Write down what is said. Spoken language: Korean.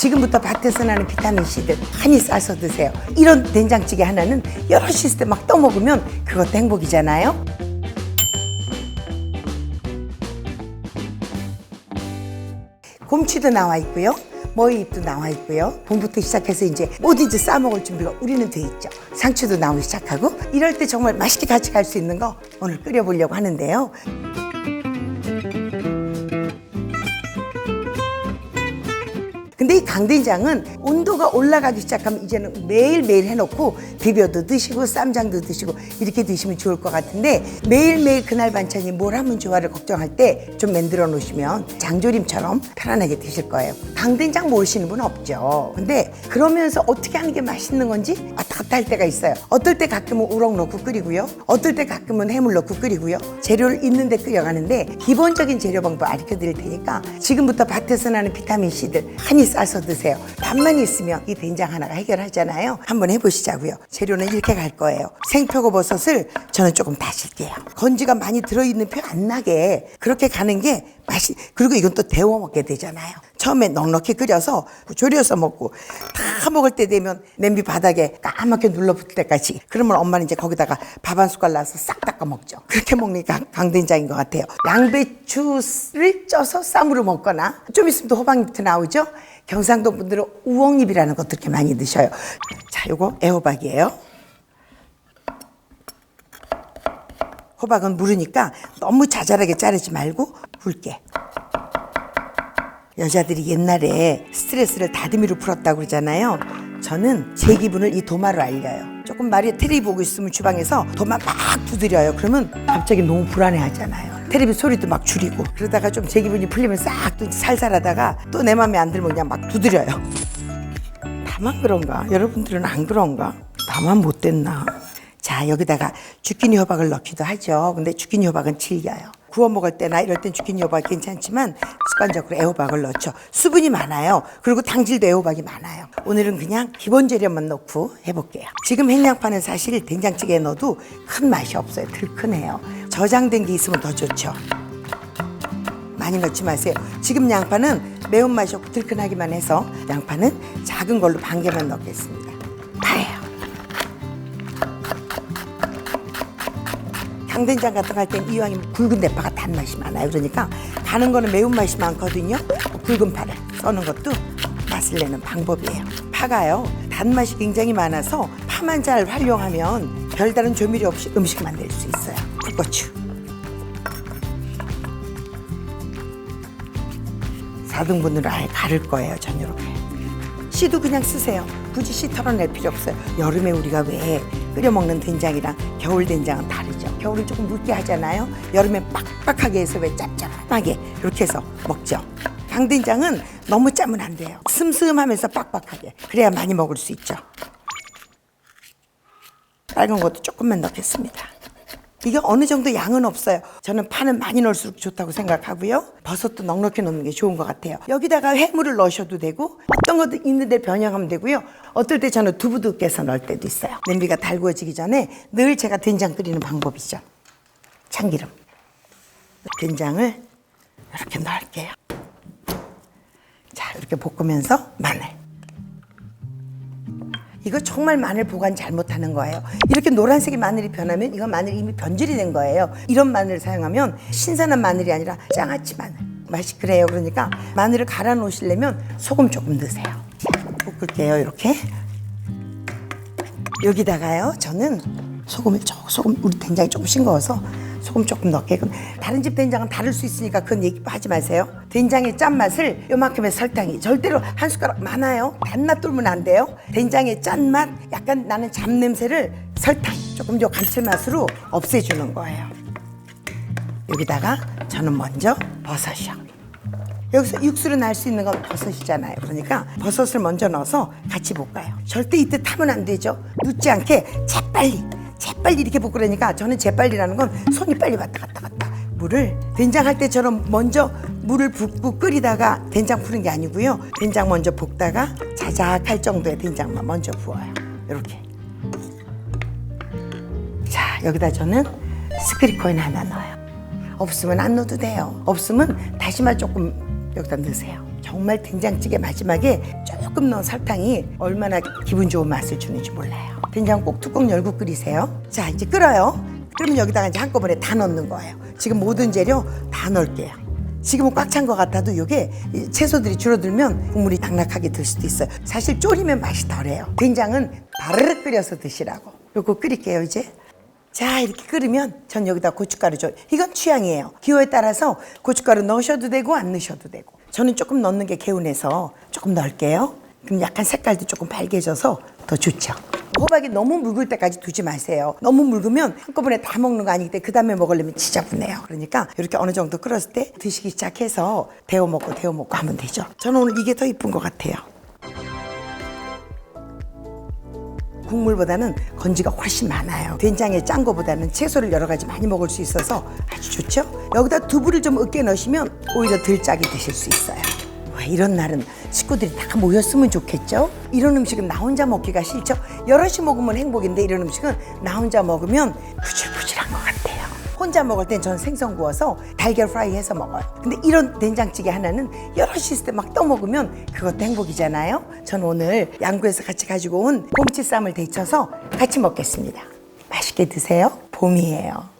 지금부터 밭에서 나는 비타민 C들 많이 싸서 드세요. 이런 된장찌개 하나는 여러 시때 막 떠먹으면 그것도 행복이잖아요. 곰치도 나와 있고요. 머위잎도 나와 있고요. 봄부터 시작해서 이제 뭐든지 싸먹을 준비가 우리는 돼 있죠. 상추도 나오기 시작하고 이럴 때 정말 맛있게 같이 갈 수 있는 거 오늘 끓여보려고 하는데요. 근데 이 강된장은 온도가 올라가기 시작하면 이제는 매일매일 해놓고 비벼도 드시고 쌈장도 드시고 이렇게 드시면 좋을 것 같은데 매일매일 그날 반찬이 뭘 하면 좋아를 걱정할 때 좀 만들어 놓으시면 장조림처럼 편안하게 드실 거예요. 강된장 모르시는 분 없죠. 근데 그러면서 어떻게 하는 게 맛있는 건지 왔다 갔다 할 때가 있어요. 어떨 때 가끔은 우럭 넣고 끓이고요. 어떨 때 가끔은 해물 넣고 끓이고요. 재료를 있는데 끓여가는데 기본적인 재료 방법 알려 드릴 테니까 지금부터 밭에서 나는 비타민 C들 많이 싸서 드세요. 밥만 있으면 이 된장 하나가 해결하잖아요. 한번 해보시자고요. 재료는 이렇게 갈 거예요. 생표고버섯을 저는 조금 다실게요. 건지가 많이 들어있는 표 안 나게 그렇게 가는 게 맛이 그리고 이건 또 데워 먹게 되잖아요. 처음에 넉넉히 끓여서 졸여서 먹고 다 먹을 때 되면 냄비 바닥에 까맣게 눌러붙을 때까지 그러면 엄마는 이제 거기다가 밥 한 숟갈 넣어서 싹 닦아 먹죠. 그렇게 강- 강된장인 것 같아요. 양배추를 쪄서 쌈으로 먹거나 좀 있으면 또 호박잎도 나오죠. 경상도 분들은 우엉잎이라는 것도 이렇게 많이 드셔요. 자, 요거 애호박이에요. 호박은 무르니까 너무 자잘하게 자르지 말고 굵게. 여자들이 옛날에 스트레스를 다듬이로 풀었다고 그러잖아요. 저는 제 기분을 이 도마로 알려요. 조금 말이 텔레비 보고 있으면 주방에서 도마 막 두드려요. 그러면 갑자기 너무 불안해 하잖아요. 텔레비 소리도 막 줄이고 그러다가 좀 제 기분이 풀리면 싹 또 살살하다가 또내 맘에 안 들면 그냥 막 두드려요. 나만 그런가? 여러분들은 안 그런가? 나만 못됐나? 자, 여기다가 주끼니 호박을 넣기도 하죠. 근데 주끼니 호박은 질겨요. 구워 먹을 때나 이럴 땐 주끼니 호박 괜찮지만 습관적으로 애호박을 넣죠. 수분이 많아요. 그리고 당질도 애호박이 많아요. 오늘은 그냥 기본 재료만 넣고 해볼게요. 지금 행량파는 사실 된장찌개에 넣어도 큰 맛이 없어요. 들큰해요. 저장된 게 있으면 더 좋죠. 많이 넣지 마세요. 지금 양파는 매운맛이 없고 들큰하기만 해서 양파는 작은 걸로 반 개만 넣겠습니다. 강된장 같은 거 할 땐 이왕이면 굵은 대파가 단맛이 많아요. 그러니까 가는 거는 매운맛이 많거든요. 굵은 파를 써는 것도 맛을 내는 방법이에요. 파가요. 단맛이 굉장히 많아서 파만 잘 활용하면 별다른 조미료 없이 음식 만들 수 있어요. 풋고추. 4등분으로 아예 가를 거예요. 전 이렇게. 씨도 그냥 쓰세요. 굳이 씨 털어낼 필요 없어요. 여름에 우리가 왜 끓여 먹는 된장이랑 겨울 된장은 다르죠. 겨울은 조금 묽게 하잖아요. 여름에 빡빡하게 해서 왜 짭짤하게 이렇게 해서 먹죠. 강된장은 너무 짜면 안 돼요. 슴슴하면서 빡빡하게. 그래야 많이 먹을 수 있죠. 빨간 것도 조금만 넣겠습니다. 이게 어느 정도 양은 없어요. 저는 파는 많이 넣을수록 좋다고 생각하고요. 버섯도 넉넉히 넣는 게 좋은 것 같아요. 여기다가 해물을 넣으셔도 되고 어떤 것도 있는데 변형하면 되고요. 어떨 때 저는 두부도 깨서 넣을 때도 있어요. 냄비가 달구어지기 전에 늘 제가 된장 끓이는 방법이죠. 참기름. 된장을 이렇게 넣을게요. 자, 이렇게 볶으면서 마늘. 이거 정말 마늘 보관 잘못하는 거예요. 이렇게 노란색의 마늘이 변하면 이건 마늘 이미 변질이 된 거예요. 이런 마늘을 사용하면 신선한 마늘이 아니라 장아찌 마늘. 맛이 그래요. 그러니까 마늘을 갈아 놓으시려면 소금 조금 넣으세요. 볶을게요. 이렇게. 여기다가요. 저는 소금을 조 소금 우리 된장이 조금 싱거워서 소금 조금 넣게. 그럼 다른 집 된장은 다를 수 있으니까 그건 얘기 하지 마세요. 된장의 짠맛을 요만큼의 설탕이 절대로 한 숟가락 많아요. 단맛 뚫으면 안 돼요. 된장의 짠맛, 약간 나는 잡냄새를 설탕 조금 더 감칠맛으로 없애주는 거예요. 여기다가 저는 먼저 버섯이요. 여기서 육수로 날수 있는 건 버섯이잖아요. 그러니까 버섯을 먼저 넣어서 같이 볶아요. 절대 이때 타면 안 되죠. 눕지 않게 재빨리, 재빨리 이렇게 볶으려니까 저는 재빨리라는 건 손이 빨리 왔다 갔다 갔다. 물을 된장할 때처럼 먼저 물을 붓고 끓이다가 된장 푸는 게 아니고요. 된장 먼저 볶다가 자작할 정도의 된장만 먼저 부어요. 이렇게. 자, 여기다 저는 스크리코인 하나 넣어요. 없으면 안 넣어도 돼요. 없으면 다시마 조금 여기다 넣으세요. 정말 된장찌개 마지막에 조금 넣은 설탕이 얼마나 기분 좋은 맛을 주는지 몰라요. 된장 꼭 뚜껑 열고 끓이세요. 자, 이제 끓어요. 그러면 여기다가 이제 한꺼번에 다 넣는 거예요. 지금 모든 재료 다 넣을게요. 지금은 꽉 찬 것 같아도 이게 이 채소들이 줄어들면 국물이 당락하게 될 수도 있어요. 사실 졸이면 맛이 덜해요. 된장은 바르르 끓여서 드시라고. 요거 끓일게요, 이제. 자 이렇게 끓으면 전 여기다 고춧가루 줘. 이건 취향이에요. 기호에 따라서 고춧가루 넣으셔도 되고 안 넣으셔도 되고. 저는 조금 넣는 게 개운해서 조금 넣을게요. 그럼 약간 색깔도 조금 밝게져서 더 좋죠. 호박이 너무 묽을 때까지 두지 마세요. 너무 묽으면 한꺼번에 다 먹는 거 아니기 때문에 그 다음에 먹으려면 지저분해요. 그러니까 이렇게 어느 정도 끓었을 때 드시기 시작해서 데워 먹고 데워 먹고 하면 되죠. 저는 오늘 이게 더 이쁜 것 같아요 국물보다는 건지가 훨씬 많아요. 된장에 짠 거보다는 채소를 여러 가지 많이 먹을 수 있어서 아주 좋죠. 여기다 두부를 좀 으깨 넣으시면 오히려 덜 짜게 드실 수 있어요. 왜 이런 날은 식구들이 다 모였으면 좋겠죠? 이런 음식은 나 혼자 먹기가 싫죠? 여럿이 먹으면 행복인데 이런 음식은 나 혼자 먹으면 같아요. 혼자 먹을 땐 전 생선 구워서 달걀 프라이 해서 먹어요. 근데 이런 된장찌개 하나는 있을 때막 떠먹으면 그것도 행복이잖아요. 전 오늘 양구에서 같이 가지고 온 곰치쌈을 데쳐서 같이 먹겠습니다. 맛있게 드세요. 봄이에요.